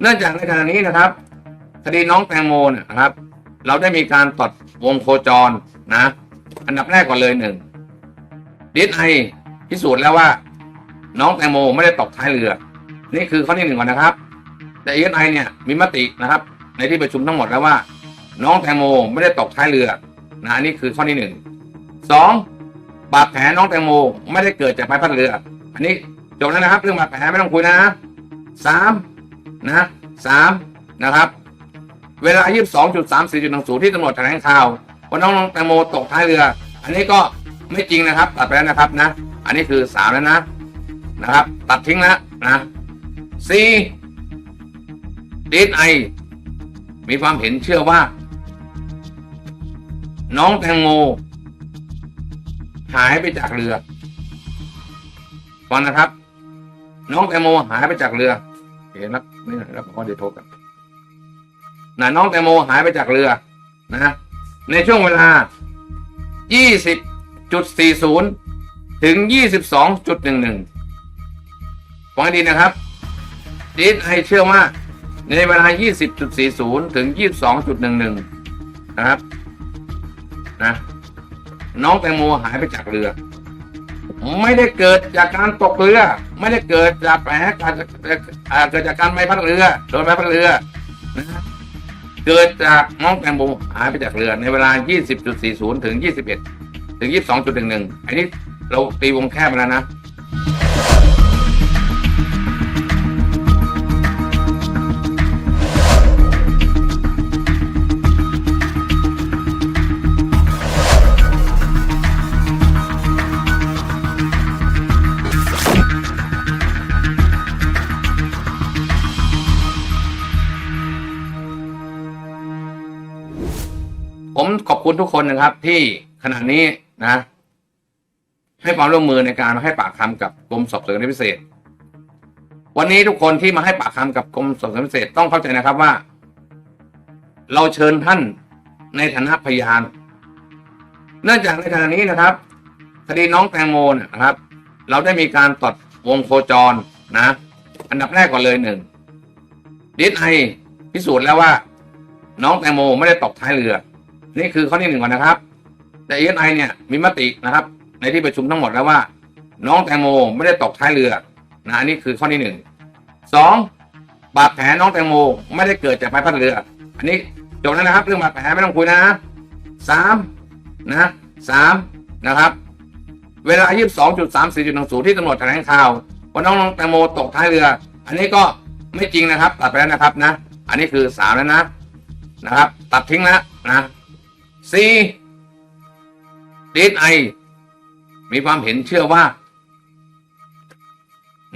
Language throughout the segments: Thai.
เนื่องจากในขณะนี้นะครับคดีน้องแตงโมเนี่ยนะครับ เราได้มีการตัดวงโคจรนะ อันดับแรกก่อนเลยหนึ่งดีไอพิสูจน์แล้วว่า น้องแตงโมไม่ได้ตกท้ายเรือ นี่คือข้อที่หนึ่งก่อนนะครับ แต่เอไอเนี่ยมีมตินะครับ ในที่ประชุมทั้งหมดแล้วว่า น้องแตงโมไม่ได้ตกท้ายเรือนะอันนี้คือข้อที่หนึ่งสองบาดแผลน้องแตงโมไม่ได้เกิดจากใบพัดเรือ อันนี้จบแล้วนะครับ เรื่องบาดแผลไม่ต้องคุยนะสาม นะสามนะครับ เวลา 22.34.10 ที่ตำรวจแถลงข่าวว่าน้องแตงโมตกท้ายเรือ อันนี้ก็ไม่จริงนะครับ ตัดไปแล้วนะครับนะ อันนี้คือสามแล้วนะนะครับ ตัดทิ้งแล้วนะสี่ดีไอมีความเห็นเชื่อว่า น้องแตงโม หายไปจากเรือฟังนะครับ น้องแตงโมหายไปจากเรือ เห็นแล้วนี่แล้วผมก็เดียวโทรกันนะน้องแตงโมหายไปจากเรือนะในช่วงเวลา 20.40 ถึง 22.11 ฟังให้ดีนะครับดีไอเชื่อว่าในเวลา 20.40 ถึง 22.11 นะครับนะน้องแตงโมหายไปจากเรือ ไม่ได้เกิดจากการตกเรือ ไม่ได้เกิดจากแผลการเกิดจากการไม่พัดเรือโดนใบพัดเรือนะเกิดจากน้องแตงโมหายไปจากเรือในเวลา 20.40 ถึง 21 ถึง 22.11 อันนี้เราตีวงแคบแล้วนะ ขอบคุณทุกคนนะครับ ที่ขณะนี้นะ ให้ความร่วมมือในการมาให้ปากคำกับกรมสอบสวนคดีพิเศษ วันนี้ทุกคนที่มาให้ปากคำกับกรมสอบสวนพิเศษต้องเข้าใจนะครับว่า เราเชิญท่านในฐานะพยาน เนื่องจากในขณะนี้นะครับคดีน้องแตงโมเนี่ยนะครับ เราได้มีการตัดวงโคจรนะ อันดับแรกก่อนเลยหนึ่งดีไอพิสูจน์แล้วว่า น้องแตงโมไม่ได้ตกท้ายเรือ นี่คือข้อที่หนึ่งก่อนนะครับ แต่เอไอเนี่ยมีมตินะครับ ในที่ประชุมทั้งหมดแล้วว่า น้องแตงโมไม่ได้ตกท้ายเรือนะอันนี้คือข้อที่หนึ่งสองบาดแผลน้องแตงโมไม่ได้เกิดจากใบพัดเรือ อันนี้จบแล้วนะครับ เรื่องบาดแผลไม่ต้องคุยนะสามนะสามนะครับ เวลา22.34.10ที่ตำรวจแถลงข่าวว่าน้องแตงโมตกท้ายเรือ อันนี้ก็ไม่จริงนะครับ ตัดไปแล้วนะครับนะ อันนี้คือสามแล้วนะนะครับ ตัดทิ้งแล้วนะ สี่ดีไอมีความเห็นเชื่อว่า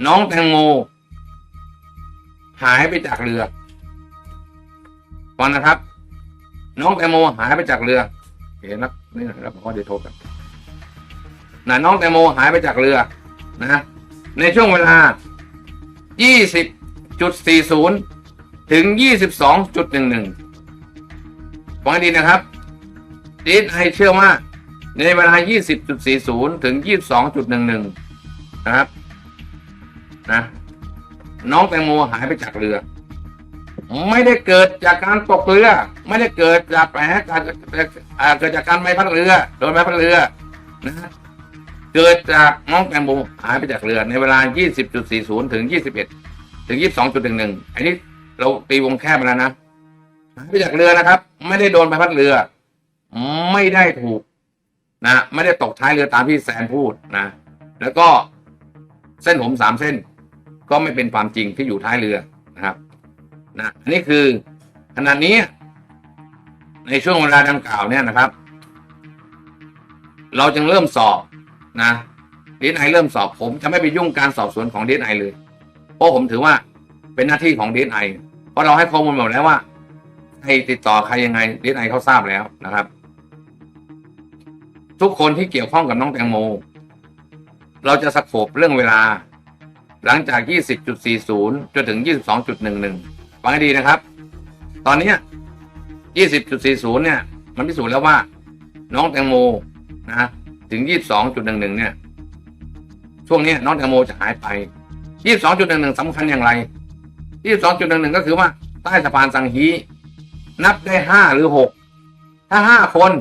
น้องแตงโม หายไปจากเรือฟังนะครับ น้องแตงโมหายไปจากเรือเห็นแล้วนี่แล้วผมก็เดี๋ยวโทรกันนะน้องแตงโมหายไปจากเรือนะในช่วงเวลา 20.40 ถึง 22.11 ฟังให้ดีนะครับ ดีไอเชื่อว่าในเวลา 20.40 ถึง 22.11 นะครับ นะ น้องแตงโมหายไปจากเรือ ไม่ได้เกิดจากการตกเรือ ไม่ได้เกิดจากแผลการเกิดจากการใบพัดเรือ โดนใบพัดเรือ นะ เกิดจากน้องแตงโมหายไปจากเรือ ในเวลา 20.40 ถึง 21 ถึง 22.11 อันนี้เราตีวงแคบมาแล้วนะ หายไปจากเรือนะครับ ไม่ได้โดนใบพัดเรือ ไม่ได้ถูกนะไม่ได้ตกท้ายเรือตามที่แซนพูดนะ แล้วก็เส้นผมสามเส้น ก็ไม่เป็นความจริงที่อยู่ท้ายเรือนะครับนะอันนี้คือขณะนี้ ในช่วงเวลาดังกล่าวเนี่ยนะครับ เราจึงเริ่มสอบนะดีไอเริ่มสอบผมจะไม่ไปยุ่งการสอบสวนของดีไอเลย เพราะผมถือว่าเป็นหน้าที่ของดีไอเพราะเราให้ข้อมูลหมดแล้วว่าให้ติดต่อใครยังไงดีไอเขาทราบแล้วนะครับ ทุกคนที่เกี่ยวข้องกับน้องแตงโม เราจะสโคบเรื่องเวลา หลังจาก 20.40 จนถึง 22.11 ฟังให้ดีนะครับ ตอนนี้ย20.40 เนี่ย มันพิสูจน์แล้วว่า น้องแตงโมนะถึง 22.11 เนี่ย ช่วงนี้น้องแตงโมจะหายไป 22.11สำคัญอย่างไรยี่สิบสองจุดหนึ่งหนึ่งก็คือว่าใต้สะพานสังฮี นับได้ห้าหรือหกถ้าห้าคน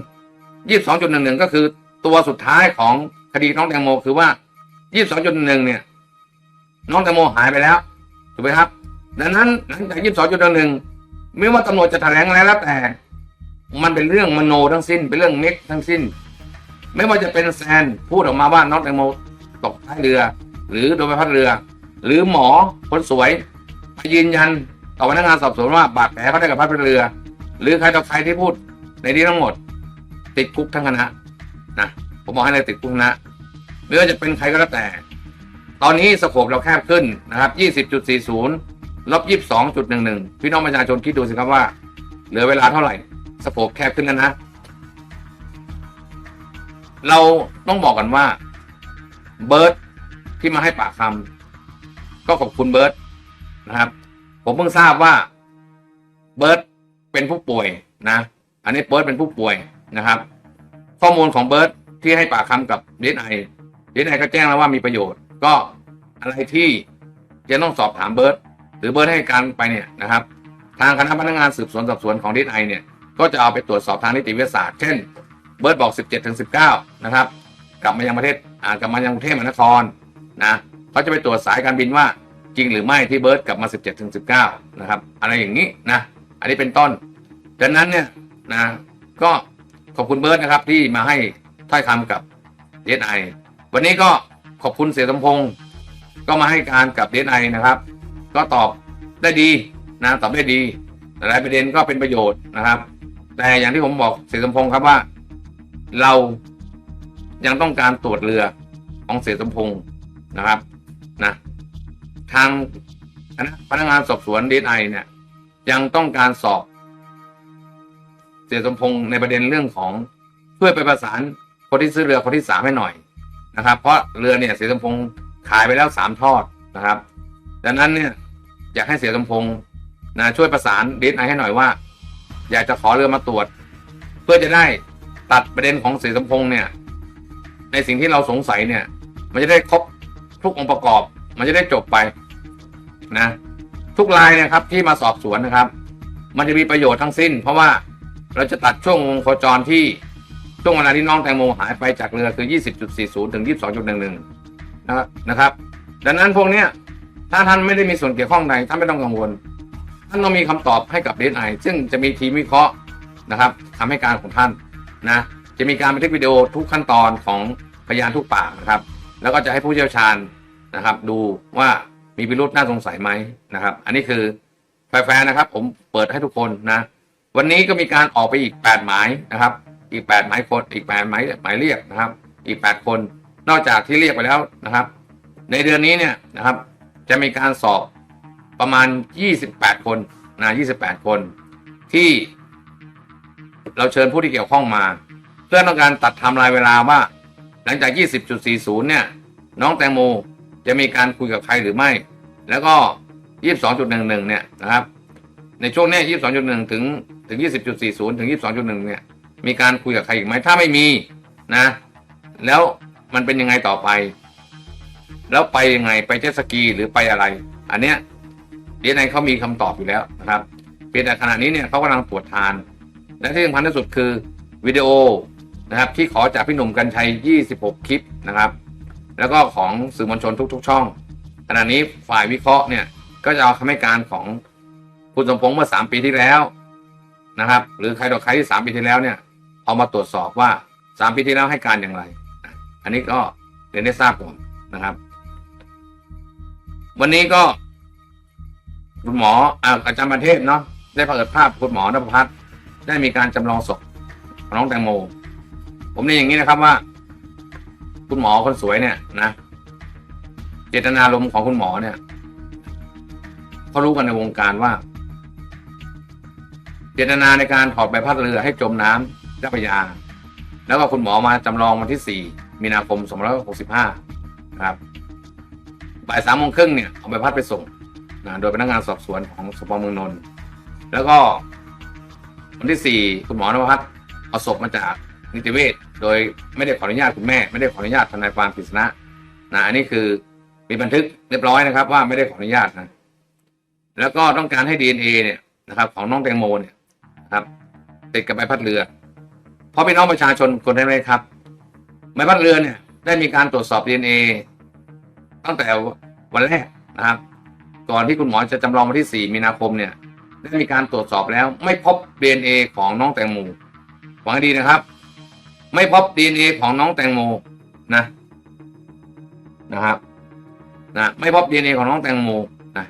ยี่สิบสองจุดหนึ่งหนึ่งก็คือตัวสุดท้ายของคดีน้องแตงโมคือว่ายี่สิบสองจุดหนึ่งเนี่ย น้องแตงโมหายไปแล้วถูกไหมครับ ดังนั้นหลังจากยี่สิบสองจุดหนึ่งไม่ว่าตำรวจจะแถลงอะไรแล้วแต่ มันเป็นเรื่องมโนทั้งสิ้น เป็นเรื่องเม็กทั้งสิ้น ไม่ว่าจะเป็นแซนพูดออกมาว่าน้องแตงโมตกท้ายเรือ หรือโดนใบพัดเรือ หรือหมอคนสวยไปยืนยันต่อพนักงานสอบสวนว่าบาดแผลเขาได้กับพัดเรือ หรือใครต่อใครที่พูดในนี้ทั้งหมด ติดคุกทั้งคณะนะผมบอกให้เลยติดคุกคณะไม่ว่าจะเป็นใครก็แล้วแต่ ตอนนี้สโคปเราแคบขึ้นนะครับ 20.40ลบ22.11 พี่น้องประชาชนคิดดูสิครับว่า เหลือเวลาเท่าไหร่สโคปแคบขึ้นแล้วนะ เราต้องบอกกันว่าเบิร์ตที่มาให้ปากคำก็ขอบคุณเบิร์ตนะครับ ผมเพิ่งทราบว่าเบิร์ตเป็นผู้ป่วยนะ อันนี้เบิร์ตเป็นผู้ป่วย นะครับ ข้อมูลของเบิร์ตที่ให้ปากคำกับดีไอดีไอก็แจ้งแล้วว่ามีประโยชน์ ก็อะไรที่จะต้องสอบถามเบิร์ตหรือเบิร์ตให้การไปเนี่ยนะครับ ทางคณะพนักงานสืบสวนสอบสวนของดีไอเนี่ยก็จะเอาไปตรวจสอบทางนิติวิทยาศาสตร์เช่น เบิร์ตบอก 17ถึง19 นะครับ กลับมายังประเทศอ่ากลับมายังกรุงเทพมหานครนะเขาจะไปตรวจสายการบินว่าจริงหรือไม่ที่เบิร์ตกลับมา 17ถึง19 นะครับ อะไรอย่างนี้นะ อันนี้เป็นต้นดังนั้นเนี่ยนะก็ ขอบคุณเบิร์ตนะครับที่มาให้ถ้อยคำกับเดนไอวันนี้ก็ขอบคุณเสียสมพงศ์ก็มาให้การกับเดนไอนะครับ ก็ตอบได้ดีนะตอบได้ดีหลายประเด็นก็เป็นประโยชน์นะครับ แต่อย่างที่ผมบอกเสียสมพงศ์ครับว่า เรายังต้องการตรวจเรือของเสียสมพงศ์นะครับนะทางคณะพนักงานสอบสวนดีไอเนี่ยยังต้องการสอบ สียสมพงศ์ในประเด็นเรื่องของช่วยไปประสานคนที่ซื้อเรือคนที่สามให้หน่อยนะครับ เพราะเรือเนี่ยเสียสมพงศ์ขายไปแล้วสามทอดนะครับดังนั้นเนี่ยอยากให้เสียสมพงศ์นะช่วยประสานดีไอให้หน่อยว่า อยากจะขอเรือมาตรวจ เพื่อจะได้ตัดประเด็นของเสียสมพงศ์เนี่ย ในสิ่งที่เราสงสัยเนี่ย มันจะได้ครบทุกองค์ประกอบ มันจะได้จบไปนะ ทุกรายนะครับที่มาสอบสวนนะครับ มันจะมีประโยชน์ทั้งสิ้น เพราะว่า เราจะตัดช่วงวงโคจรที่ช่วงเวลาที่น้องแตงโมหายไปจากเรือคือ 20.40 ถึง 22.11 นะครับนะครับ ดังนั้นพวกเนี้ยถ้าท่านไม่ได้มีส่วนเกี่ยวข้องใดท่านไม่ต้องกังวล ท่านต้องมีคำตอบให้กับเดนไอซึ่งจะมีทีมวิเคราะห์นะครับทำให้การของท่านนะจะมีการบันทึกวิดีโอทุกขั้นตอนของพยานทุกปากนะครับ แล้วก็จะให้ผู้เชี่ยวชาญนะครับ ดูว่ามีพิรุษน่าสงสัยไหมนะครับ อันนี้คือแฟร์ๆนะครับ ผมเปิดให้ทุกคนนะ วันนี้ก็มีการออกไปอีก 8 หมายนะครับ อีก 8 หมายคนอีก 8 หมายหมายเรียกนะครับ อีก 8 คน นอกจากที่เรียกไปแล้วนะครับ ในเดือนนี้เนี่ยนะครับ จะมีการสอบประมาณ 28 คนนะ28 คน ที่ เราเชิญผู้ที่เกี่ยวข้องมา เพื่อต้องการตัดทำลายเวลาว่า หลังจาก 20.40 เนี่ย น้องแตงโมจะมีการคุยกับใครหรือไม่ แล้วก็ 22.11 เนี่ยนะครับ ในช่วงนี้ย22.1 ถึง ถึง 20.40 ถึง 22.1 เนี่ย มีการคุยกับใครอีกไหมถ้าไม่มีนะ แล้วมันเป็นยังไงต่อไป แล้วไปยังไงไปเจ็ตสกีหรือไปอะไร อันเนี้ยดีไอเขามีคำตอบอยู่แล้วนะครับเพียงแต่ขณะนี้เนี่ยเขากำลังตรวจทาน และที่สำคัญที่สุดคือวิดีโอนะครับที่ขอจากพี่หนุ่มกัญชัย 26 คลิปนะครับ แล้วก็ของสื่อมวลชนทุก ๆ ช่อง ขณะนี้ฝ่ายวิเคราะห์เนี่ยก็จะเอาคำให้การของคุณสมพงษ์เมื่อ 3 ปีที่แล้ว นะครับ หรือใครต่อใครที่3ปีที่แล้วเนี่ยเอามาตรวจสอบว่า3ปีที่แล้วให้การอย่างไร อันนี้ก็เรียนได้ทราบก่อนนะครับ วันนี้ก็ คุณหมออาจารย์ประเทศเนาะได้เปิดภาพคุณหมอนภพัฒน์ได้มีการจำลองศพน้องแตงโม ผมนี่อย่างนี้นะครับว่า คุณหมอคนสวยเนี่ยนะเจตนารมณ์ของคุณหมอเนี่ยเขารู้กันในวงการว่า เจตนาในการถอดใบพัดเรือให้จมน้ำเจ้าพระยา แล้วก็คุณหมอมาจำลองวันที่ 4 มีนาคม 2565นะครับบ่ายสามโมงครึ่งเนี่ยเอาใบพัดไปส่งนะโดยพนักงานสอบสวนของสพเมืองนนท์แล้วก็วันที่ 4 คุณหมอนภัสเอาศพมาจากนิติเวชโดยไม่ได้ขออนุญาตคุณแม่ ไม่ได้ขออนุญาตทนายความกฤษณะนะอันนี้คือมีบันทึกเรียบร้อยนะครับ ว่าไม่ได้ขออนุญาตนะแล้วก็ต้องการให้ DNA เนี่ยนะครับ ของน้องแตงโมเนี่ย นะครับติดกับใบพัดเรือ เพราะพี่น้องประชาชนคนได้ไหมครับใบพัดเรือเนี่ย ได้มีการตรวจสอบ DNA ตั้งแต่วันแรกนะครับ ก่อนที่คุณหมอจะจำลองวันที่ 4 มีนาคมเนี่ย ได้มีการตรวจสอบแล้ว ไม่พบ DNA ของน้องแตงโมฟังให้ดีนะครับ ไม่พบ DNA ของน้องแตงโมนะ นะครับนะไม่พบ DNA ของน้องแตงโมนะ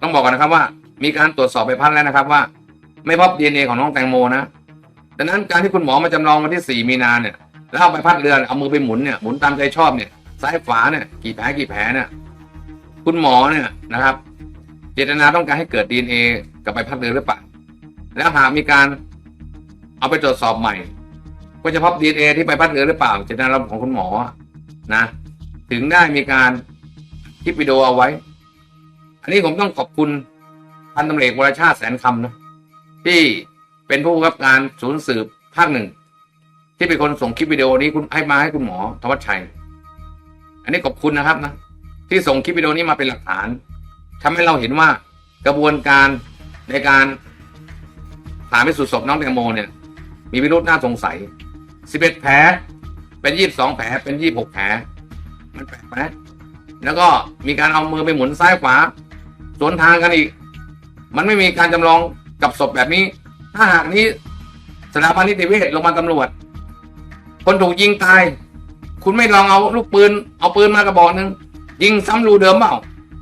ต้องบอกก่อนนะครับว่า มีการตรวจสอบไปพัดแล้วนะครับว่า ไม่พบ DNA ของน้องแตงโมนะดังนั้นการที่คุณหมอมาจำลองวันที่ 4 มีนาเนี่ยแล้วเอาไปพัดเรือเอามือไปหมุนเนี่ยหมุนตามใจชอบเนี่ยซ้ายขวาเนี่ยกี่แผลกี่แผลเนี่ยคุณหมอเนี่ยนะครับ เจตนาต้องการให้เกิด DNA กับใบพัดเรือหรือเปล่าแล้วหากมีการเอาไปตรวจสอบใหม่ก็จะพบ DNA ที่ใบพัดเรือหรือเปล่า เจตนาของคุณหมอนะ ถึงได้มีการคลิปวิดีโอเอาไว้ อันนี้ผมต้องขอบคุณพันตำรวจวรชาติแสนคำนะ ที่เป็นผู้กับการศูนย์สืบภาคหนึ่ง ที่เป็นคนส่งคลิปวิดีโอนี้คุณให้มาให้คุณหมอธวัชชัย อันนี้ขอบคุณนะครับนะที่ส่งคลิปวิดีโอนี้มาเป็นหลักฐานทำให้เราเห็นว่ากระบวนการในการผ่าพิสูจน์ศพน้องแตงโมเนี่ย มีวิรุธน่าสงสัย 11 แผลเป็น 22 แผลเป็น 26 แผลมันแปลกไหมแล้วก็มีการเอามือไปหมุนซ้ายขวาสวนทางกันอีก มันไม่มีการจำลอง กับศพแบบนี้ ถ้าหากนี้สถาบันนิติเวชโรงพยาบาลตำรวจ คนถูกยิงตาย คุณไม่ลองเอาลูกปืน เอาปืนมากระบอกหนึ่งยิงซ้ำรูเดิมเปล่า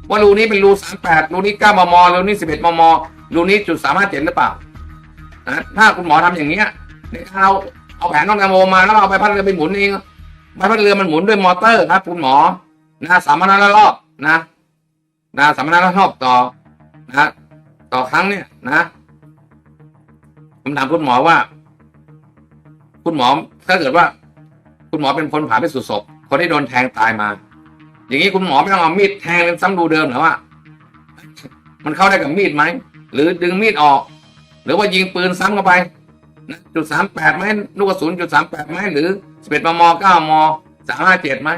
ว่ารูนี้เป็นรูสามแปดรูนี้เก้ามมรูนี้สิบเอ็ดมมรูนี้จุดสามห้าเจ็ดหรือเปล่านะถ้าคุณหมอทำอย่างเงี้ยในการเอาเอาแผนน้องแตงโมมาแล้วเอาไปพัดเรือไปหมุนเองใบพัดเรือมันหมุนด้วยมอเตอร์ครับคุณหมอนะสามพันละรอบนะนะสามพันละรอบต่อนะต่อครั้งเนี่ยนะ ผมถามคุณหมอว่า คุณหมอถ้าเกิดว่า คุณหมอเป็นคนผ่าพิสูจน์ศพคนที่โดนแทงตายมา อย่างนี้คุณหมอไม่ต้องเอามีดแทงเป็นซ้ำรูเดิมหรือว่า มันเข้าได้กับมีดไหมหรือดึงมีดออก หรือว่ายิงปืนซ้ำเข้าไปจุดสามแปดไหมลูกกระสุนจุดสามแปดไหมหรือสิบเอ็ดมมเก้ามสามห้าเจ็ดไหม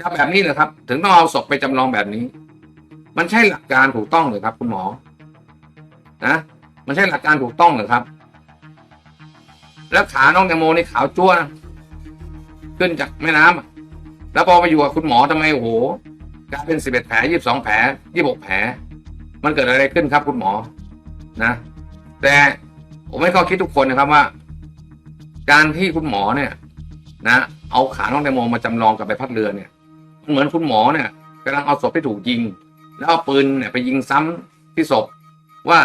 ถ้าแบบนี้เลยครับ ถึงต้องเอาศพไปจำลองแบบนี้ มันใช่หลักการถูกต้องเลยครับ คุณหมอ นะ มันใช่หลักการถูกต้องเลยครับ แล้วขาน้องแตงโมนี่ขาวจ้วนะขึ้นจากแม่น้ำอะแล้วพอไปอยู่กับคุณหมอทำไมโอ้โหกลายเป็นสิบเอ็ดแผลยี่สิบสองแผลยี่หกแผล มันเกิดอะไรขึ้นครับคุณหมอนะ แต่ผมให้ข้อคิดทุกคนนะครับว่า การที่คุณหมอเนี่ย นะเอาขาน้องแตงโมมาจำลองกับใบพัดเรือเนี่ยมันเหมือนคุณหมอเนี่ยกำลังเอาศพที่ถูกยิง แล้วเอาปืนเนี่ยไปยิงซ้ำที่ศพว่า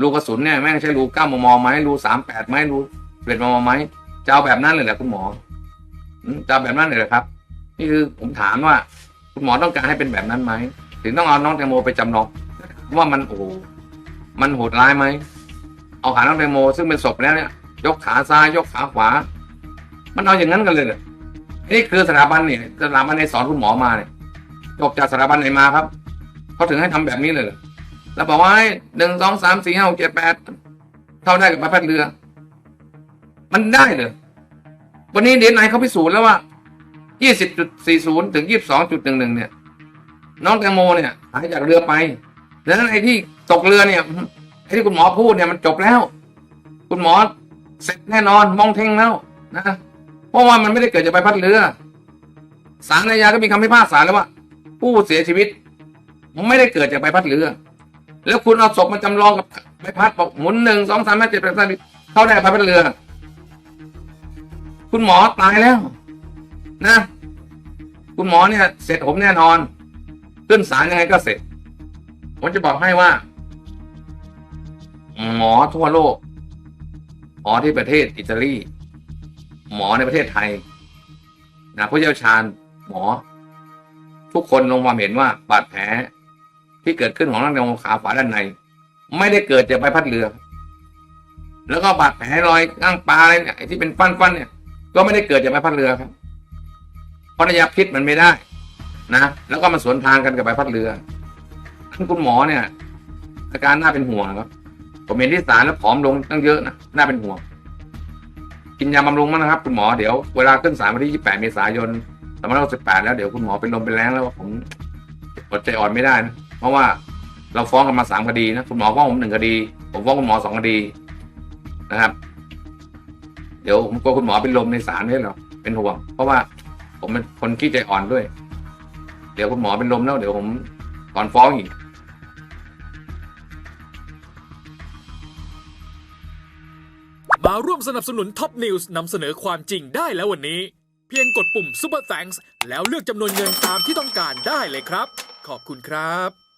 รูกระสุนเนี่ยแม่งใช่รูเก้ามมไหมรูสามแปดไหมรูเป็นมมไหมจะเอาแบบนั้นเลยเหรอคุณหมอจะเอาแบบนั้นเลยเหรอครับ นี่คือผมถามว่า คุณหมอต้องการให้เป็นแบบนั้นไหมถึงต้องเอาน้องแตงโมไปจำลองว่ามันโอ้มันโหดร้ายไหมเอาขาน้องแตงโมซึ่งเป็นศพแล้วเนี่ย ยกขาซ้ายยกขาขวา มันเอาอย่างนั้นกันเลยเหรอนี่คือสถาบันเนี่ยสถาบันในสอนคุณหมอมาเนี่ยจบจากสถาบันไหนมาครับเขาถึงให้ทำแบบนี้เลยเหรอ แล้วบอกว่าหนึ่งสองสามสี่ห้าหกเจ็ดแปดเท่าได้กับใบพัดเรือ มันได้เลยวันนี้เดนไนเขาพิสูจน์แล้วว่ายี่สิบจุดสี่ศูนย์ถึงยี่สิบสองจุดหนึ่งหนึ่งเนี่ย น้องแตงโมเนี่ยหายจากเรือไปดังนั้นไอ้ที่ตกเรือเนี่ยไอ้ที่คุณหมอพูดเนี่ยมันจบแล้ว คุณหมอเสร็จแน่นอนมองเท่งแล้วนะเพราะว่ามันไม่ได้เกิดจากใบพัดเรือศาลอาญาก็มีคำพิพากษาแล้วว่า ผู้เสียชีวิต ไม่ได้เกิดจากใบพัดเรือ แล้วคุณเอาศพมาจำลองกับใบพัดบอกหมุนหนึ่งสองสามห้าเจ็ดแปดเก้าสิบเข้าได้กับใบพัดเรือ คุณหมอตายแล้ว นะ คุณหมอเนี่ย เสร็จผมแน่นอน ขึ้นศาลยังไงก็เสร็จ ผมจะบอกให้ว่า หมอทั่วโลก หมอที่ประเทศอิตาลี หมอในประเทศไทย นะผู้เชี่ยวชาญหมอ ทุกคนลงความเห็นว่าบาดแผล ที่เกิดขึ้นของร่างกายขาขวาด้านใน ไม่ได้เกิดจากใบพัดเรือ แล้วก็บาดแผลรอยก้างปลาอะไรเนี่ยที่เป็นฟันๆเนี่ย ก็ไม่ได้เกิดจากใบพัดเรือครับเพราะระยะพิษมันไม่ได้นะแล้วก็มาสวนทางกันกับใบพัดเรือท่านคุณหมอเนี่ย อาการน่าเป็นห่วงครับผมเห็นที่สารแล้วผอมลงตั้งเยอะนะน่าเป็นห่วง กินยาบำรุงมั้งนะครับ คุณหมอเดี๋ยวเวลาขึ้นศาลวันที่ 28 เมษายน2568แล้วเดี๋ยวคุณหมอเป็นลมเป็นแรงแล้วผมอดใจอ่อนไม่ได้นะ เพราะว่าเราฟ้องกันมาสามคดีนะคุณหมอฟ้องผมหนึ่งคดี ผมฟ้องคุณหมอสองคดีนะครับ เดี๋ยวผมกลัวคุณหมอเป็นลมในศาลไม่ใช่เหรอเป็นห่วง เพราะว่าผมเป็นคนขี้ใจอ่อนด้วย เดี๋ยวคุณหมอเป็นลมแล้วเดี๋ยวผมถอนฟ้องอีกมาร่วมสนับสนุนท็อปนิวส์นำเสนอความจริงได้แล้ววันนี้ เพียงกดปุ่ม Super Thanks แล้วเลือกจำนวนเงินตามที่ต้องการได้เลยครับ ขอบคุณครับ